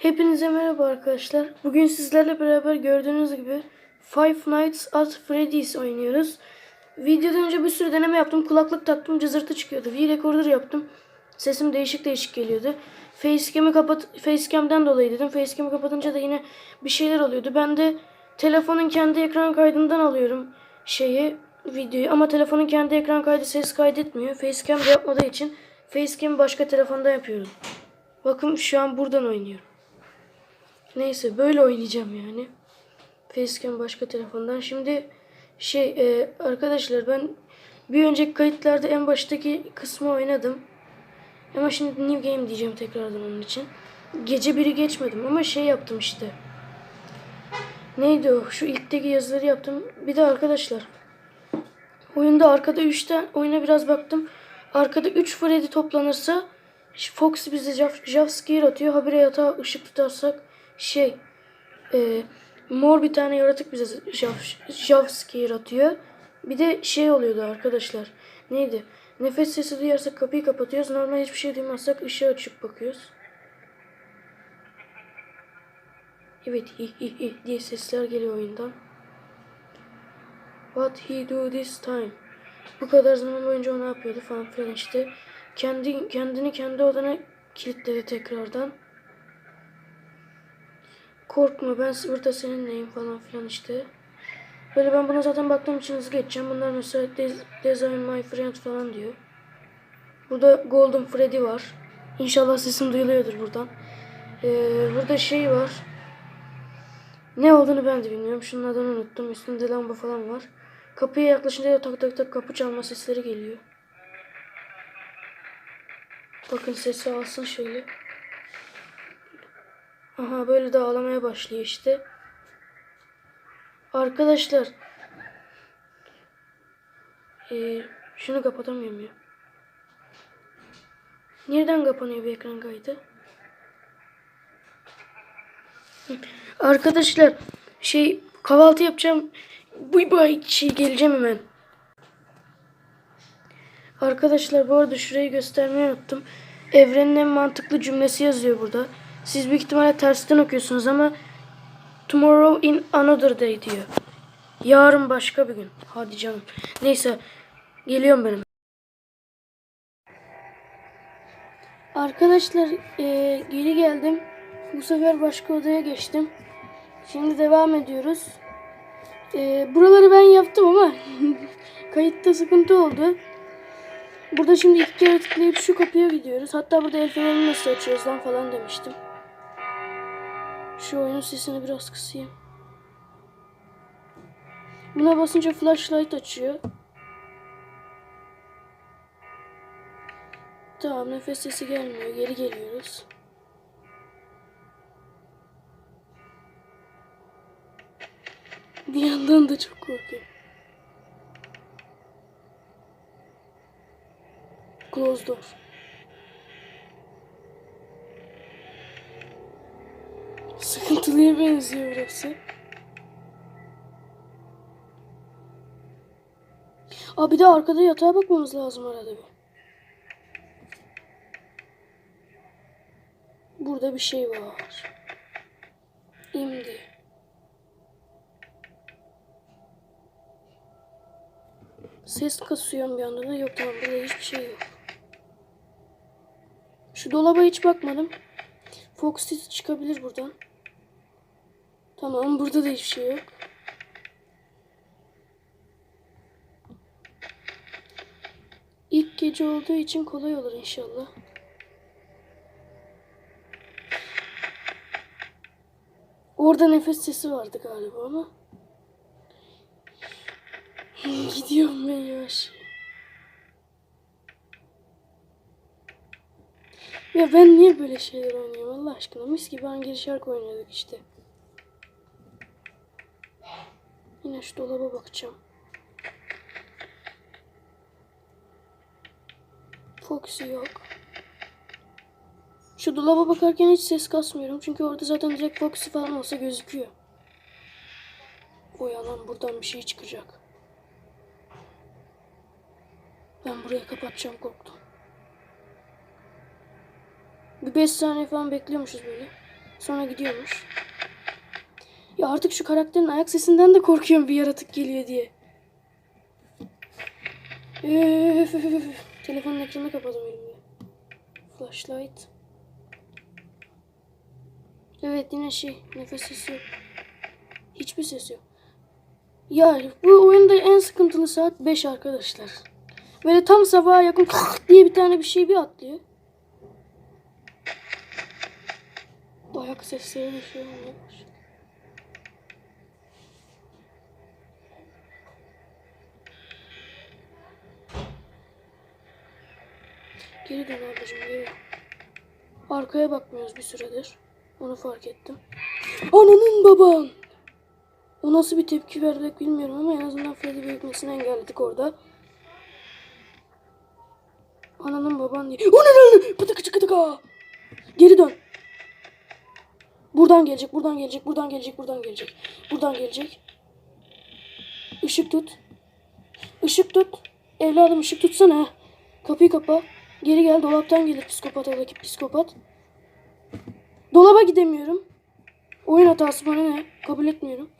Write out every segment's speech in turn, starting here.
Hepinize merhaba arkadaşlar. Bugün sizlerle beraber gördüğünüz gibi Five Nights at Freddy's oynuyoruz. Videodan önce bir sürü deneme yaptım. Kulaklık taktım. Cızırtı çıkıyordu. V-Recorder yaptım. Sesim değişik değişik geliyordu. Facecam'i kapat Facecam'den dolayı dedim. Facecam'i kapatınca da yine bir şeyler oluyordu. Ben de telefonun kendi ekran kaydından alıyorum şeyi videoyu ama telefonun kendi ekran kaydı ses kaydetmiyor. Facecam yapmadığı için Facecam'i başka telefonda yapıyorum. Bakın şu an buradan oynuyorum. Neyse böyle oynayacağım yani. Facecam başka telefondan. Şimdi şey e, arkadaşlar ben bir önceki kayıtlarda en baştaki kısmı oynadım. Ama şimdi new game diyeceğim tekrardan onun için. Gece biri geçmedim ama şey yaptım işte. Neydi o? Şu ilkteki yazıları yaptım. Bir de arkadaşlar. Oyunda arkada 3 tane oyuna biraz baktım. Arkada 3 Freddy toplanırsa Fox bize scare atıyor. Habire yatağa ışık tutarsak şey e, mor bir tane yaratık bize jump, jump scare atıyor. Bir de şey oluyordu arkadaşlar. Neydi? Nefes sesi duyarsak kapıyı kapatıyoruz. Normal hiçbir şey duymazsak ışığı açıp bakıyoruz. Evet hi hi hi diye sesler geliyor oyundan. What he do this time? Bu kadar zaman boyunca o ne yapıyordu falan filan işte. Kendi, kendini kendi odana kilitledi tekrardan. Korkma ben burada seninleyim falan filan işte. Böyle ben buna zaten baktığım için hızlı geçeceğim. Bunlar mesela Des Design My Friend falan diyor. Burada Golden Freddy var. İnşallah sesim duyuluyordur buradan. Ee, burada şey var. Ne olduğunu ben de bilmiyorum. Şunun adını unuttum. Üstünde lamba falan var. Kapıya yaklaşınca da tak tak tak kapı çalma sesleri geliyor. Bakın sesi alsın şöyle. Aha böyle de ağlamaya başlıyor işte. Arkadaşlar. Ee, şunu kapatamıyorum ya. Nereden kapanıyor bir ekran kaydı? Arkadaşlar şey kahvaltı yapacağım. Bay bay şey geleceğim hemen. Arkadaşlar bu arada şurayı göstermeyi unuttum. Evrenin en mantıklı cümlesi yazıyor burada. Siz büyük ihtimalle tersten okuyorsunuz ama Tomorrow in another day diyor. Yarın başka bir gün. Hadi canım. Neyse geliyorum benim. Arkadaşlar eee, geri geldim. Bu sefer başka odaya geçtim. Şimdi devam ediyoruz. Eee, buraları ben yaptım ama kayıtta sıkıntı oldu. Burada şimdi iki kere tıklayıp şu kapıya gidiyoruz. Hatta burada el fenerini nasıl açıyoruz lan falan demiştim. Şu oyunun sesini biraz kısayım. Buna basınca flashlight açıyor. Tamam nefes sesi gelmiyor. Geri geliyoruz. Bir yandan da çok korkuyorum. Close door. Sıkıntılıya benziyor burası. Aa bir de arkada yatağa bakmamız lazım arada bir. Burada bir şey var. İmdi. Ses kasıyorum bir anda da yok tamam burada hiçbir şey yok. Şu dolaba hiç bakmadım. Fox sesi çıkabilir buradan. Tamam burada da hiçbir şey yok. İlk gece olduğu için kolay olur inşallah. Orada nefes sesi vardı galiba ama. Gidiyorum ben yavaş. Ya ben niye böyle şeyler oynuyorum Allah aşkına? Mis gibi hangi şarkı oynuyorduk işte. Yine şu dolaba bakacağım. Foxy yok. Şu dolaba bakarken hiç ses kasmıyorum. Çünkü orada zaten direkt Foxy falan olsa gözüküyor. O yalan buradan bir şey çıkacak. Ben burayı kapatacağım korktum. Bir 5 saniye falan bekliyormuşuz böyle. Sonra gidiyormuş. Ya artık şu karakterin ayak sesinden de korkuyorum bir yaratık geliyor diye. Üf, üf, üf. Telefonun ekranını kapadım elimle. Flashlight. Evet yine şey nefes sesi yok. Hiçbir ses yok. Ya bu oyunda en sıkıntılı saat 5 arkadaşlar. Böyle tam sabaha yakın diye bir tane bir şey bir atlıyor. Ayak sesleri olmaya Geri dön ablacığım geri. Arkaya bakmıyoruz bir süredir. Onu fark ettim. Ananın baban. O nasıl bir tepki verdik bilmiyorum ama en azından Freddy büyütmesini engelledik orada. Ananın baban diye. Lan? Pıtıkı çıkı tıka. Geri dön. Buradan gelecek, buradan gelecek, buradan gelecek, buradan gelecek. Buradan gelecek. Işık tut. Işık tut. Evladım ışık tutsana. Kapıyı kapa. Geri gel dolaptan gelir psikopat oradaki psikopat. Dolaba gidemiyorum. Oyun hatası bana ne? Kabul etmiyorum.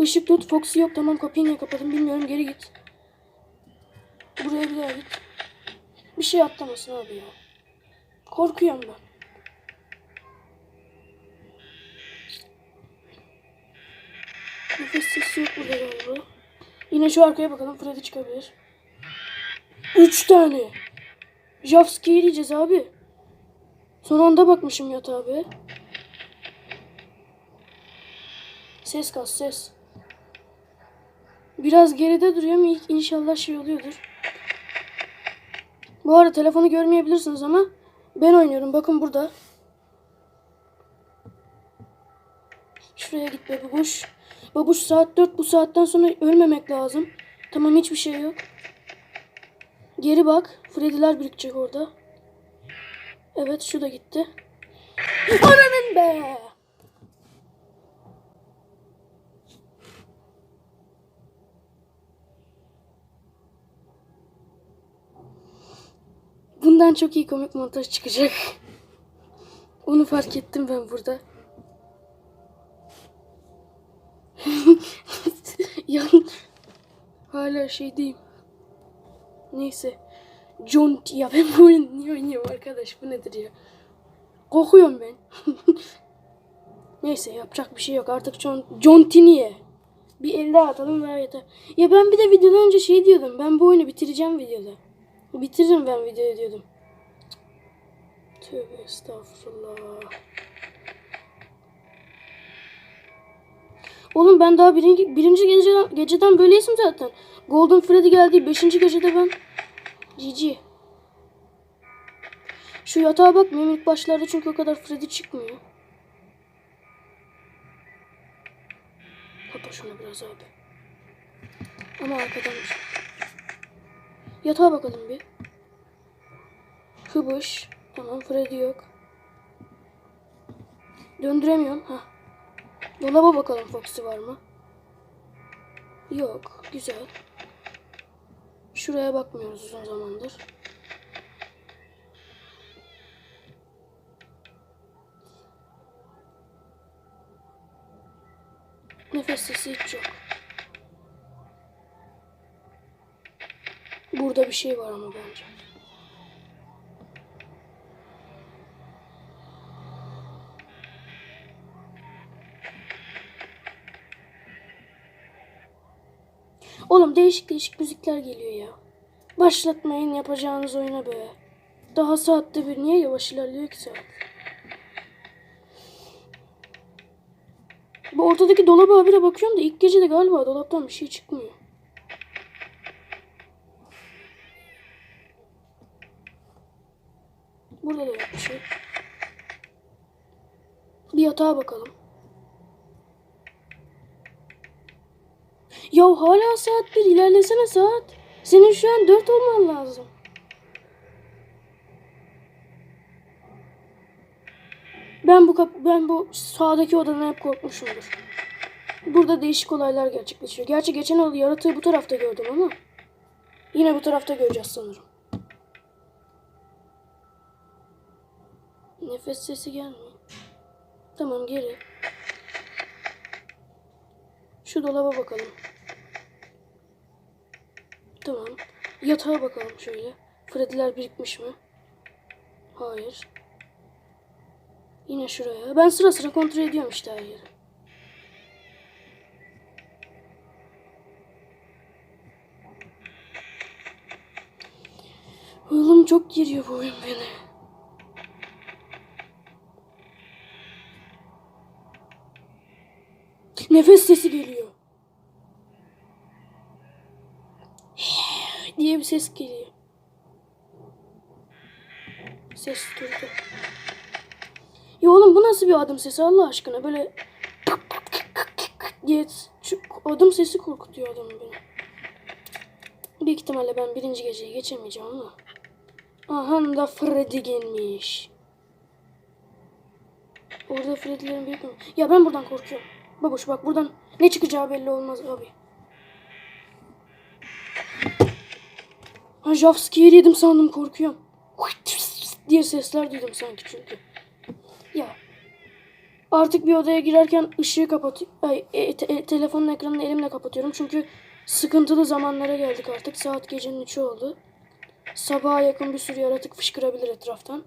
Işık tut. Foxy yok. Tamam kapıyı niye kapadım bilmiyorum. Geri git. Buraya bir daha git. Bir şey atlamasın abi ya. Korkuyorum ben. Nefes sesi yok burada galiba. Yine şu arkaya bakalım. Freddy çıkabilir. Üç tane. Javski'yi diyeceğiz abi. Son anda bakmışım yatağa be. Ses kas ses. Biraz geride duruyorum. İlk inşallah şey oluyordur. Bu arada telefonu görmeyebilirsiniz ama ben oynuyorum. Bakın burada. Şuraya git be babuş. Babuş saat 4 bu saatten sonra ölmemek lazım. Tamam hiçbir şey yok. Geri bak. Freddy'ler birikecek orada. Evet şu da gitti. Ananın be! Bundan çok iyi komik montaj çıkacak. Onu fark ettim ben burada. Yan hala şey diyeyim. Neyse. John ya ben bu oyunu niye oynuyorum arkadaş bu nedir ya? Korkuyorum ben. Neyse yapacak bir şey yok artık John, John Tini'ye. Bir el daha atalım ve yeter. Ya ben bir de videodan önce şey diyordum. Ben bu oyunu bitireceğim videoda. Bitiririm ben videoyu diyordum. Tövbe estağfurullah. Oğlum ben daha birinci, birinci geceden, geceden böyleyim zaten. Golden Freddy geldi. Beşinci gecede ben. GG. Şu yatağa bak. Benim ilk başlarda çünkü o kadar Freddy çıkmıyor. Kapa şunu biraz abi. Ama arkadanmış. Yatağa bakalım bir. Hıbış. Tamam Freddy yok. Döndüremiyorum. Ha. Dolaba bakalım Foxy var mı? Yok. Güzel. Şuraya bakmıyoruz uzun zamandır. Nefes sesi hiç yok. Burada bir şey var ama bence. Değişik değişik müzikler geliyor ya. Başlatmayın yapacağınız oyuna be. Daha saatte bir niye yavaş ilerliyor ki saat? Bu ortadaki dolaba habire bakıyorum da ilk gece de galiba dolaptan bir şey çıkmıyor. Burada da yok bir şey. Bir yatağa bakalım. Ya hala saat bir ilerlesene saat. Senin şu an dört olman lazım. Ben bu kap ben bu sağdaki odadan hep korkmuşumdur. Burada değişik olaylar gerçekleşiyor. Gerçi geçen yıl yaratığı bu tarafta gördüm ama yine bu tarafta göreceğiz sanırım. Nefes sesi gelmiyor. Tamam geri. Şu dolaba bakalım. Tamam. Yatağa bakalım şöyle. Freddy'ler birikmiş mi? Hayır. Yine şuraya. Ben sıra sıra kontrol ediyorum işte her yeri. Oğlum çok giriyor bu oyun beni. Nefes sesi geliyor. diye bir ses geliyor. Ses durdu. Ya oğlum bu nasıl bir adım sesi Allah aşkına böyle diye adım sesi korkutuyor adamı beni. Büyük ihtimalle ben birinci geceyi geçemeyeceğim ama. Aha da Freddy gelmiş. Orada Freddy'lerin büyük mü? Ya ben buradan korkuyorum. Babuş bak buradan ne çıkacağı belli olmaz abi. Ha Javski'yi sandım korkuyorum. diye sesler duydum sanki çünkü. Ya. Artık bir odaya girerken ışığı kapatıyorum. Ay, e, te- e, telefonun ekranını elimle kapatıyorum. Çünkü sıkıntılı zamanlara geldik artık. Saat gecenin 3'ü oldu. Sabaha yakın bir sürü yaratık fışkırabilir etraftan.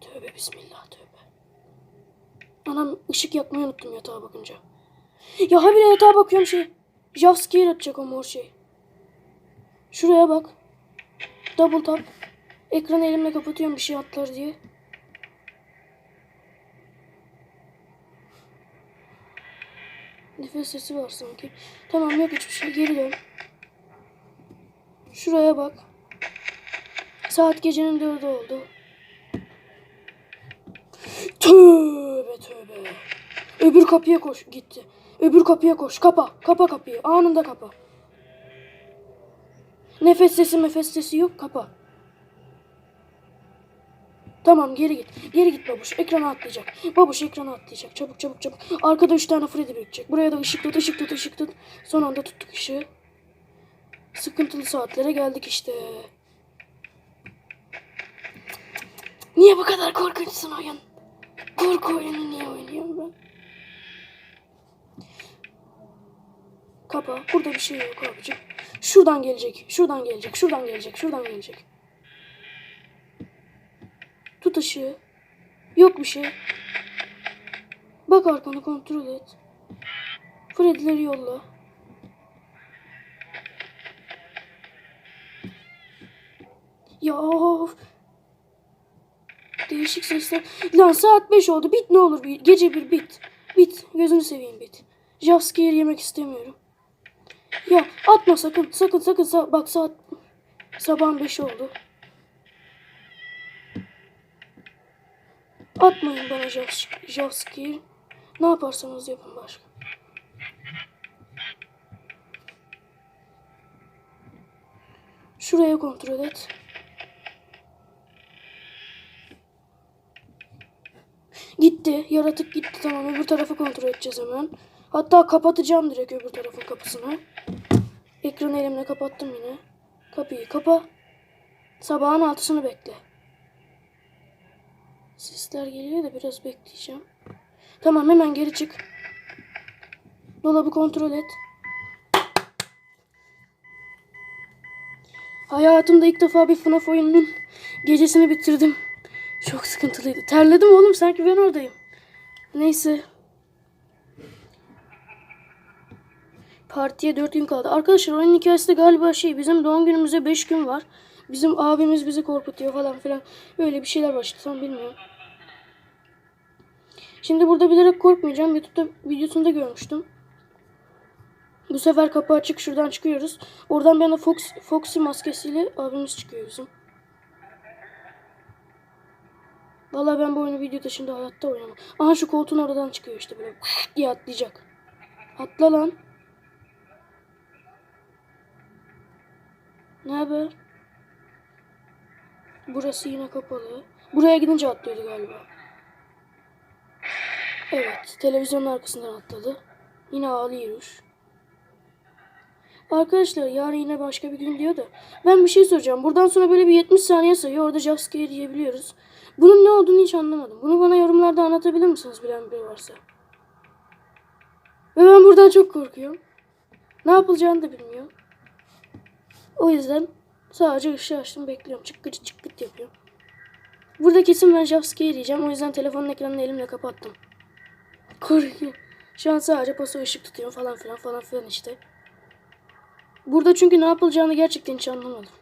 Tövbe bismillah tövbe. Anam ışık yakmayı unuttum yatağa bakınca. Ya habire yatağa bakıyorum şey. Javski'ye atacak o mor şey. Şuraya bak. Double tap. Ekranı elimle kapatıyorum bir şey atlar diye. Nefes sesi var sanki. Tamam yok hiçbir şey geri dön. Şuraya bak. Saat gecenin dördü oldu. Tövbe tövbe. Öbür kapıya koş gitti. Öbür kapıya koş. Kapa. Kapa kapıyı. Anında kapa. Nefes sesi nefes sesi yok. Kapa. Tamam geri git. Geri git babuş. Ekrana atlayacak. Babuş ekrana atlayacak. Çabuk çabuk çabuk. Arkada üç tane Freddy birikecek. Buraya da ışık tut ışık tut ışık tut. Son anda tuttuk ışığı. Sıkıntılı saatlere geldik işte. Niye bu kadar korkunçsun oyun? Korku oyunu niye oynuyorum ben? Kapa. Burada bir şey yok abicim. Şuradan gelecek. Şuradan gelecek. Şuradan gelecek. Şuradan gelecek. Tut ışığı. Yok bir şey. Bak arkanı kontrol et. Freddy'leri yolla. Ya. Değişik sesler. Lan saat 5 oldu. Bit ne olur bir. Gece bir bit. Bit. Gözünü seveyim bit. Jumpscare yemek istemiyorum. Ya atma sakın. Sakın sakın. Sa- bak saat sabahın 5 oldu. Atmayın bana jumpscare. Ne yaparsanız yapın başka. Şuraya kontrol et. Gitti. Yaratık gitti. Tamam öbür tarafı kontrol edeceğiz hemen. Hatta kapatacağım direkt öbür tarafın kapısını. Ekranı elimle kapattım yine. Kapıyı kapa. Sabahın altısını bekle. Sesler geliyor da biraz bekleyeceğim. Tamam hemen geri çık. Dolabı kontrol et. Hayatımda ilk defa bir FNAF oyununun gecesini bitirdim. Çok sıkıntılıydı. Terledim oğlum sanki ben oradayım. Neyse. Partiye 4 gün kaldı. Arkadaşlar oyunun hikayesi de galiba şey bizim doğum günümüze 5 gün var. Bizim abimiz bizi korkutuyor falan filan. Öyle bir şeyler başladı tam bilmiyorum. Şimdi burada bilerek korkmayacağım. YouTube'da videosunda görmüştüm. Bu sefer kapı açık şuradan çıkıyoruz. Oradan bir anda Fox, Foxy maskesiyle abimiz çıkıyor bizim. Vallahi ben bu oyunu video dışında hayatta oynamam. Aha şu koltuğun oradan çıkıyor işte böyle diye atlayacak. Atla lan. Ne haber? Burası yine kapalı. Buraya gidince atlıyordu galiba. Evet, televizyonun arkasından atladı. Yine ağlıyoruz. Arkadaşlar yarın yine başka bir gün diyor da. Ben bir şey soracağım. Buradan sonra böyle bir 70 saniye sayıyor. Orada jumpscare diyebiliyoruz. Bunun ne olduğunu hiç anlamadım. Bunu bana yorumlarda anlatabilir misiniz bilen biri varsa? Ve ben buradan çok korkuyorum. Ne yapılacağını da bilmiyorum. O yüzden sadece ışığı açtım bekliyorum. Çıkkıt çıkkıt yapıyorum. Burada kesin ben jumpscare diyeceğim. O yüzden telefonun ekranını elimle kapattım. Korkuyorum. Şu an sadece paso ışık tutuyorum falan filan falan filan işte. Burada çünkü ne yapılacağını gerçekten hiç anlamadım.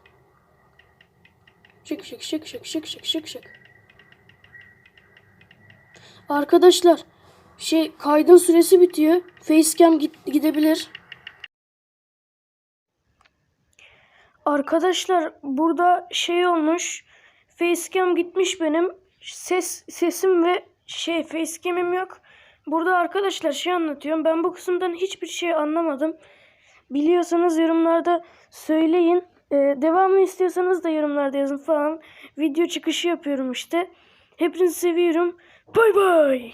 Şık şık şık şık şık şık şık şık. Arkadaşlar şey kaydın süresi bitiyor. Facecam git, gidebilir. Arkadaşlar burada şey olmuş. Facecam gitmiş benim. Ses sesim ve şey facecam'im yok. Burada arkadaşlar şey anlatıyorum. Ben bu kısımdan hiçbir şey anlamadım. Biliyorsanız yorumlarda söyleyin. Ee, devamı istiyorsanız da yorumlarda yazın falan. Video çıkışı yapıyorum işte. Hepinizi seviyorum. Bay bay.